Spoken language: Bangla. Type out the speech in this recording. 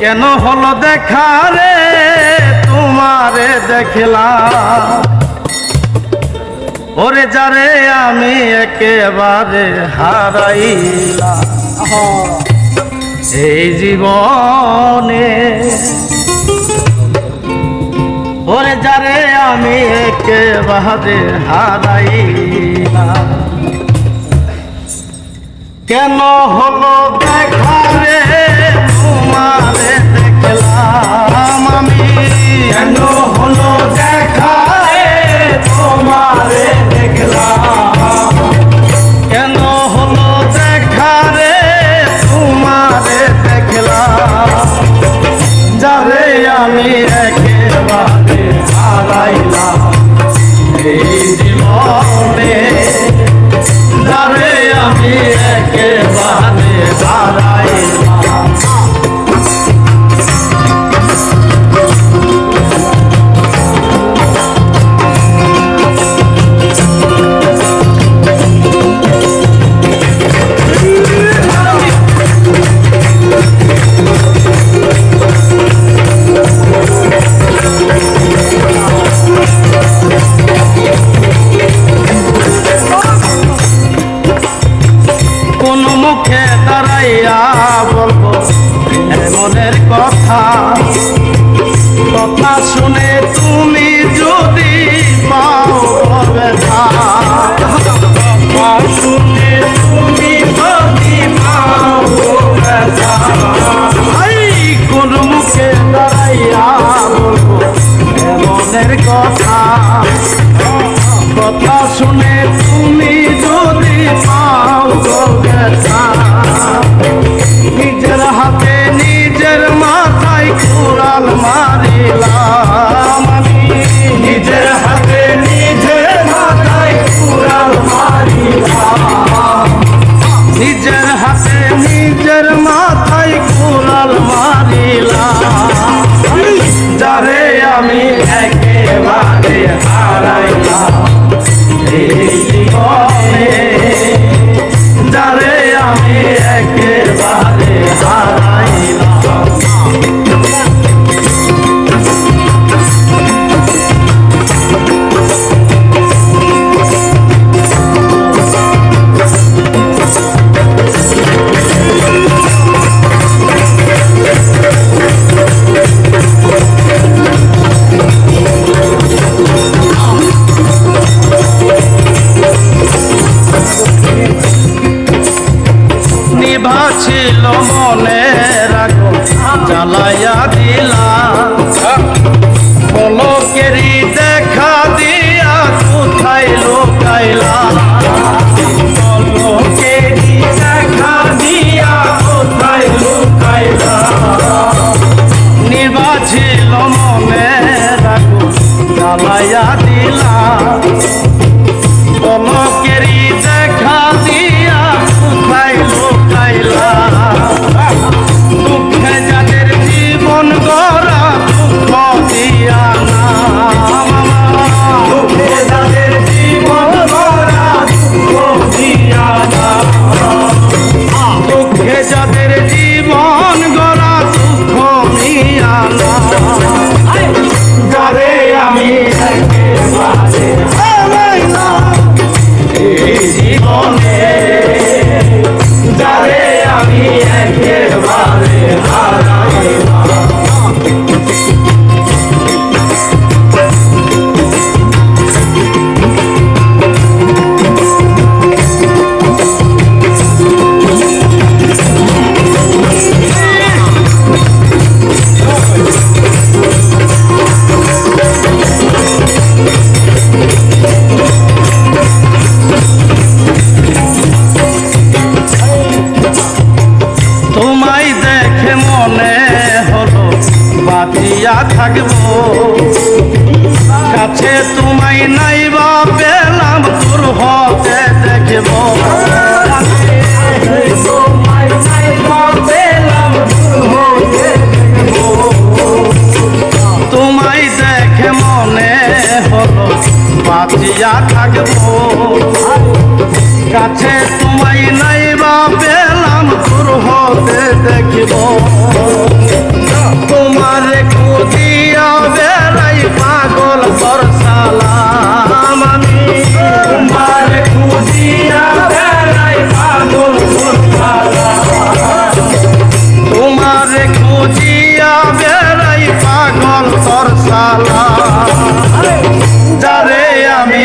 কেন হলো দেখা রে? তোমারে দেখলাম। ওরে যারে আমি একেবারে হারাইলাম। এই জীবনে। ওরে যারে আমি একেবারে হারাইলাম। কেন হ ছিল মনে রাখো চালাইয়া দিলা হইয়া থাকব। কাছে তোমায় নাই বা পেলাম তোর হতে দেখব। তোমায় দেখে মনে হলো, বাঁচিয়া থাকব। কাছে তোমায় নাই বা পেলাম তোর হতে দেখব। যারে আমি